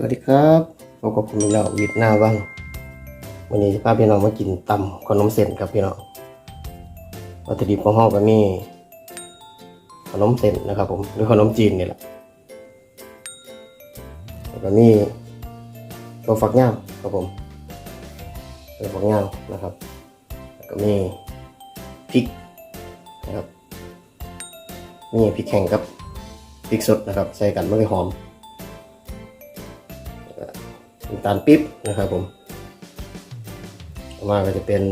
สวัสดีครับพบกับผมอีกแล้ววิทย์หน้าว่างวันนี้จะพาพี่น้องมากินตำขนมเส้นครับพี่น้องวัตถุดิบของห้องก็มีขนมเส้นนะครับ ผมหรือขนมจีนนี่แหละแล้วก็มีตัวฝักย่างครับผมตัวฝักย่างนะครับ แล้วก็มีพริกนะครับมีพริกแห้งกับพริกสดนะครับ ใส่กันมันเลยหอม ตาลปิ๊บนะครับผมต่อมาก็จะเป็น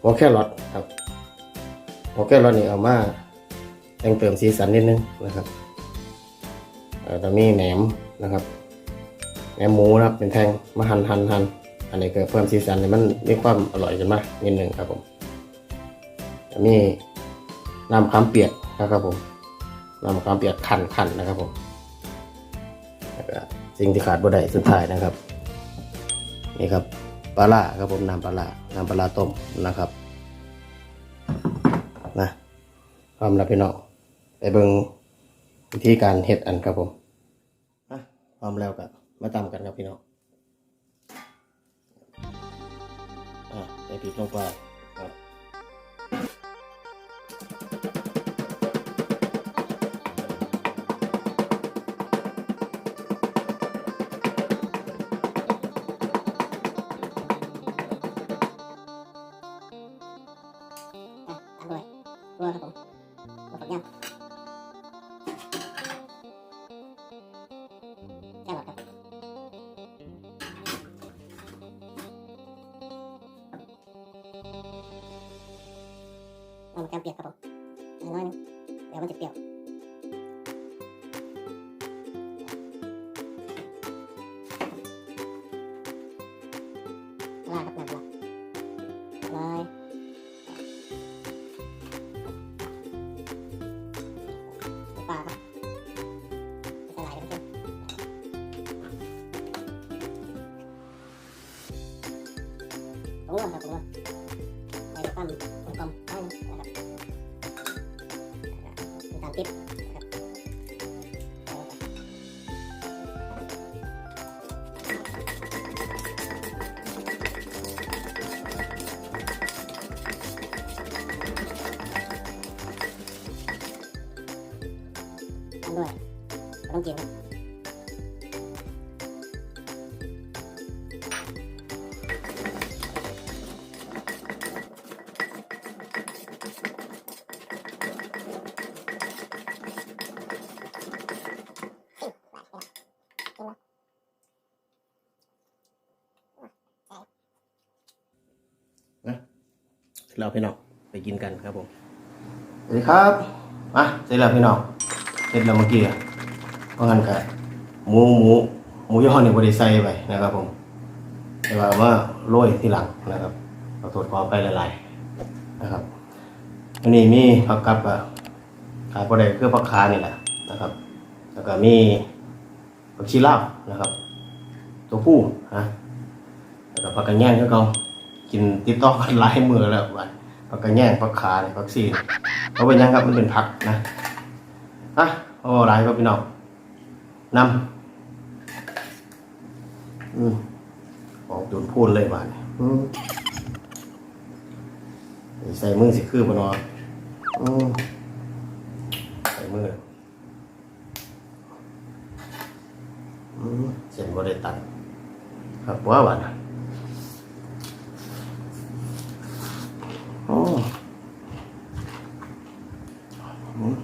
หัวแครอทครับหัวแครอทนี่เอามาแต่งเติมสีสันนิดนึงนะครับเอ่อแล้วมีแหนมนะครับแหนมหมูนะครับเป็นแท่งมาหั่นหั่นหั่นอันนี้ก็เพิ่มสีสันให้มันมีความอร่อยกันมากนิดนึงครับผมแล้วมีน้ำขามเปียกนะครับผมน้ำขามเปียกขันขันนะครับผมสิ่งที่ขาดบ่ได้สุดท้ายนะครับ นี่ครับปลาล่าครับผมน้ำปลาล่าน้ำปลาล่าต้มนะครับนะพร้อมแล้วพี่น้องไปเบิ่งวิธีการเฮ็ดอันครับผมนะพร้อมแล้วกับมาตามกันครับพี่น้องอะใส่พริกลงไป ด้วยตัวครับผมตัวฝักย่า ต้องกินครับเราพี่น้องไปกินกันครับผม สวัสดีครับ มาเสร็จแล้วพี่น้อง เสร็จแล้วเมื่อกี้อะ เพราะงั้นก็หมูหมูหมูย่อนี่บริใส่ไปนะครับผมแต่ว่าว่าโรยที่หลังนะครับขอโทษขอไปหลายๆนะครับ อันนี้มีผักกับอะขายประเดี๋ยวคือผักขานี่แหละนะครับ แล้วก็มีผักชีลาวนะครับ ตัวผู้ฮะแล้วก็ผักกระแยงก็เขากินติดต่อกันหลายมือแล้ววันผักกระแยงผักขาเนี่ยผักซีนเพราะเป็นยังครับมันเป็นผักนะอะโอ้หลายก็พี่น้อง นำอืมออกจนพูดเลยบานยอืมใส่มือสิคือปะเนออืมใส่มืออืมเส้นบ่ได้ตัดครับว่าบานน่ะโอ้อืม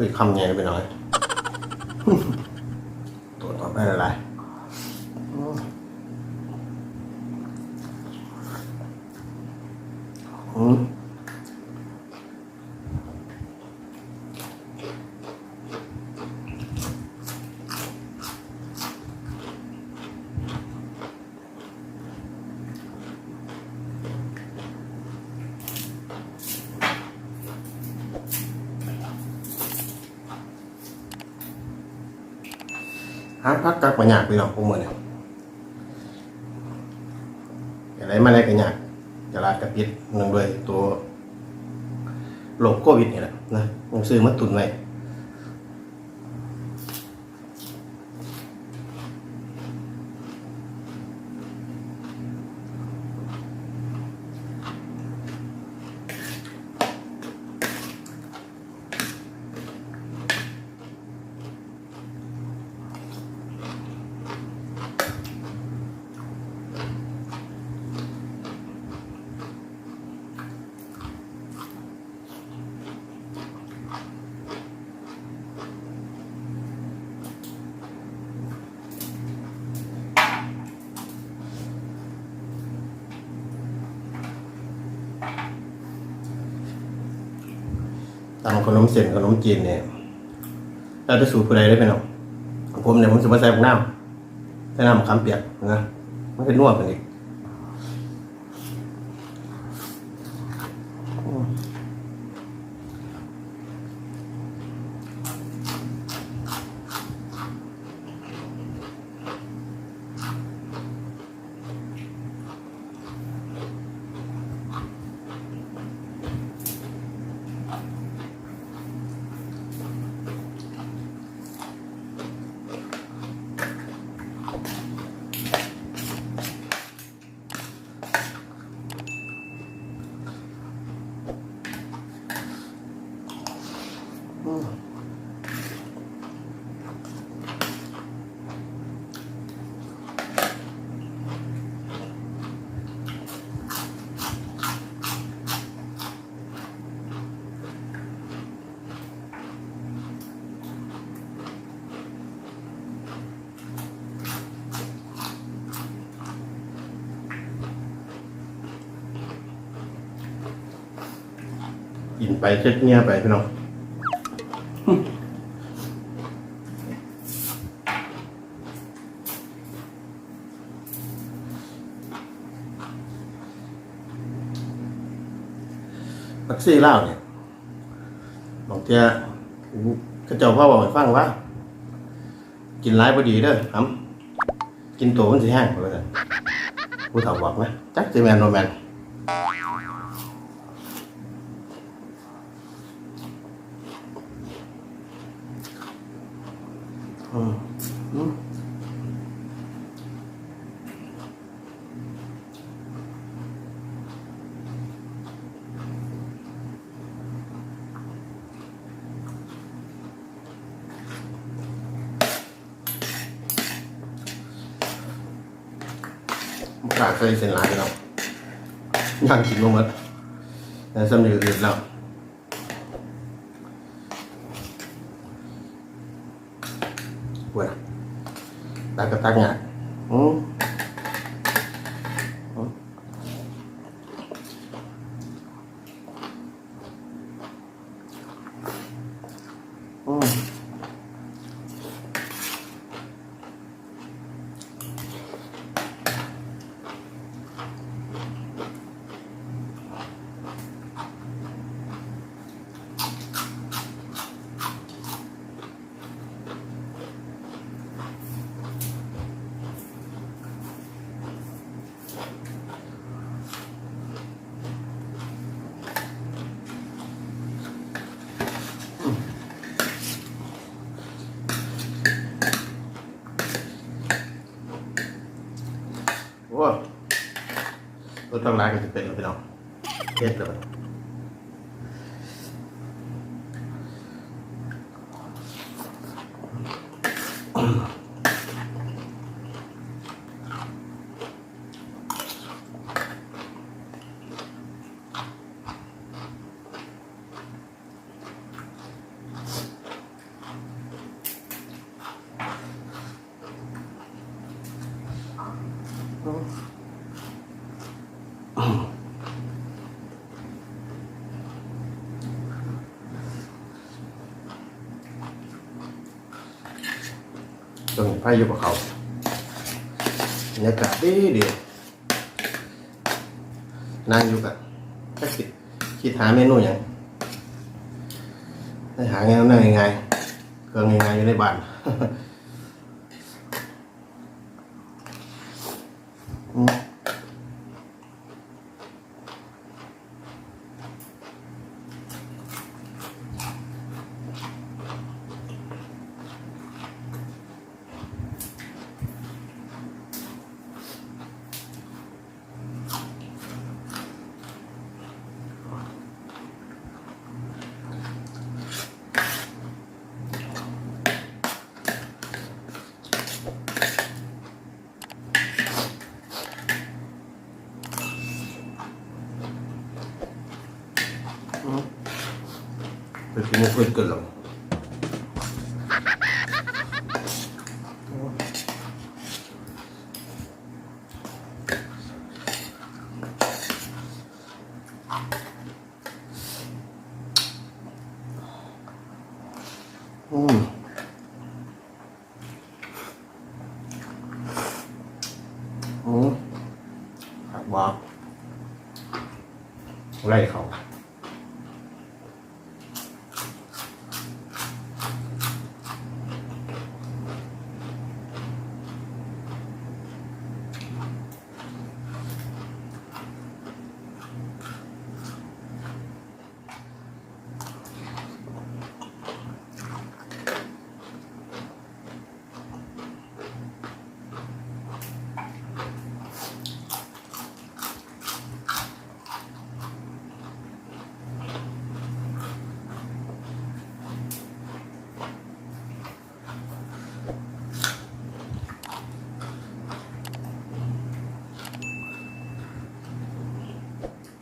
อุ้ยคำไงไปหน่อย ตัวต่อไปอะไรอืม หาพักกักมาหยากพี่น้อกพวกมือเนี่ยอะไรมาได้กันยากจะลาดกระปิดหนึ่งด้วยตัวโรคโควิดนี่แหละนะผมซื้อมาตุนไว้ ตามขนมเส้นขนมจีนเนี่ยเราจะสูตรผู้ใดได้ไหมเนาะผมเนี่ยผมสูตรมาใส่ผักน้ำใส่น้ำมะขามเปียกนะมันเป็นนวดกันอีก กินไปเช็ดเงี้ยไปพี่น้อง ซีนเล่าเนี่ยบอกเจ้าขาเจ้าพ่อบอกให้ฟังว่า กินร้ายพอดีเด้อครับกินตัวมันสิแห้งไปเลยผู้เฒ่าบอกนะจักสิแมนโนแมนอืม กล้าเคยเส้นหลายแล้วย่างกินมาหมดแต่สำเร็จอื่นแล้ว Gue Tak ketanya Hmm ก็ต้องร้านกันจะเป็นไปน้องเฮ็ดเลย嗯。 วงนี้ไพ่อยู่กับเขาบรรยากาศดีดีนั่งอยู่กับแค่สิคิดหาเมนูอย่างได้หาง่ายง่ายๆเครื่องง่ายอยู่ในบ้านอืม 주먹을 끌라고. 음. 음. 와. 올라이 가.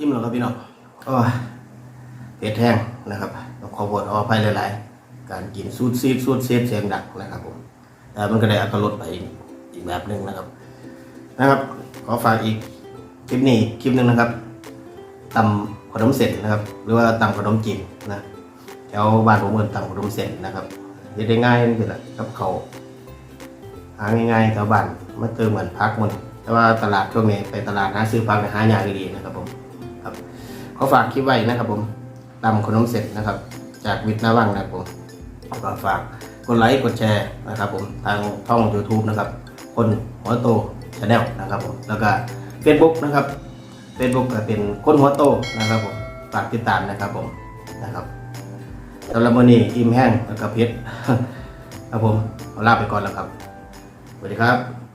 มแล้วครับพี่น้องโอ้ยเผ็ดแห้งนะครับต้องขอโทษออภัยหลายๆ การกินสูดซีดสูดเซฟเสียงดังนะครับผมแต่มันก็ได้อัตรสไปอีกอีกแบบหนึ่งนะครับนะครับ ขอฝากอีกคลิปนี้คลิปหนึ่งนะครับตำขนมเส้นนะครับ หรือว่าตำขนมจีนนะแถวบ้านผมเมือนตำขนมเส้นนะครับเฮ็ดได้ง่ายนี่คือแหละกับเขาหาง่ายๆแถวบ้านมาเติมเหมือนพักมันแต่ว่าตลาดช่วงนี้ไปตลาดหาซื้อพักเนี่ยหายากดีนะครับผม ขอฝากคลิปไว้นะครับผมตำขนมเสร็จนะครับ จากวิทย์หนาวังนะครับผมก็ฝากกดไลค์กดแชร์นะครับผมทางช่อง YouTube นะครับ คนหัวโตชาแนลนะครับผมแล้วก็ Facebook นะครับ Facebook ก็เป็นคนหัวโตนะครับผมฝากติดตามนะครับผมนะครับสำหรับวันนี้อิ่มแห้งแล้วก็เพชรครับผมขอลาไปก่อนแล้วครับสวัสดีครับ